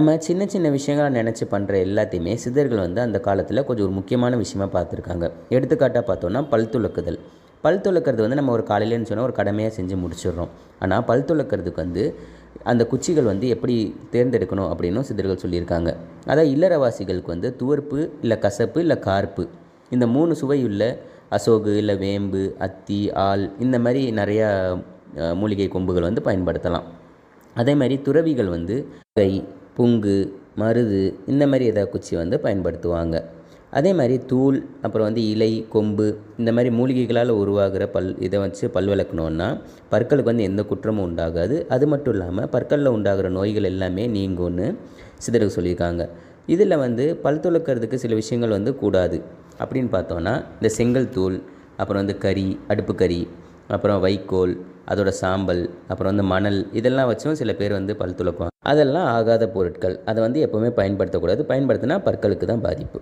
நம்ம சின்ன சின்ன விஷயங்களை நினச்சி பண்ணுற எல்லாத்தையுமே சித்தர்கள் வந்து அந்த காலத்தில் கொஞ்சம் ஒரு முக்கியமான விஷயமாக பார்த்துருக்காங்க. எடுத்துக்காட்டாக பார்த்தோன்னா பல் துளக்குதல் பல் துளக்கிறது வந்து நம்ம ஒரு காலையிலன்னு சொன்னால் ஒரு கடமையாக செஞ்சு முடிச்சிடுறோம். ஆனால் பல் துளக்கிறதுக்கு வந்து அந்த குச்சிகள் வந்து எப்படி தேர்ந்தெடுக்கணும் அப்படின்னும் சித்தர்கள் சொல்லியிருக்காங்க. அதான் இல்லறவாசிகளுக்கு வந்து துவர்ப்பு இல்லை கசப்பு இல்லை கார்ப்பு. இந்த மூணு சுவையுள்ள அசோகு இல்லை வேம்பு அத்தி ஆல் இந்த மாதிரி நிறையா மூலிகை கொம்புகள் வந்து பயன்படுத்தலாம். அதே மாதிரி துறவிகள் வந்து கை புங்கு மருது இந்த மாதிரி ஏதாவது குச்சி வந்து பயன்படுத்துவாங்க. அதே மாதிரி தூள் அப்புறம் வந்து இலை கொம்பு இந்த மாதிரி மூலிகைகளால் உருவாகிற பல் இதை வச்சு பல் விளக்கணுன்னா பற்களுக்கு வந்து எந்த குற்றமும் உண்டாகாது. அது மட்டும் இல்லாமல் பற்களில் உண்டாகிற நோய்கள் எல்லாமே நீங்கும்னு சிதறல் சொல்லியிருக்காங்க. இதில் வந்து பல் துலக்கிறதுக்கு சில விஷயங்கள் வந்து கூடாது. அப்படின்னு பார்த்தோன்னா இந்த செங்கல் தூள் அப்புறம் வந்து கறி அடுப்பு கறி அப்புறம் வைக்கோல் அதோட சாம்பல் அப்புறம் வந்து மணல் இதெல்லாம் வச்சும் சில பேர் வந்து பல் துளக்குவாங்க அதெல்லாம் ஆகாத பொருட்கள். அதை வந்து எப்போவுமே பயன்படுத்தக்கூடாது. பயன்படுத்தினா பற்களுக்கு தான் பாதிப்பு.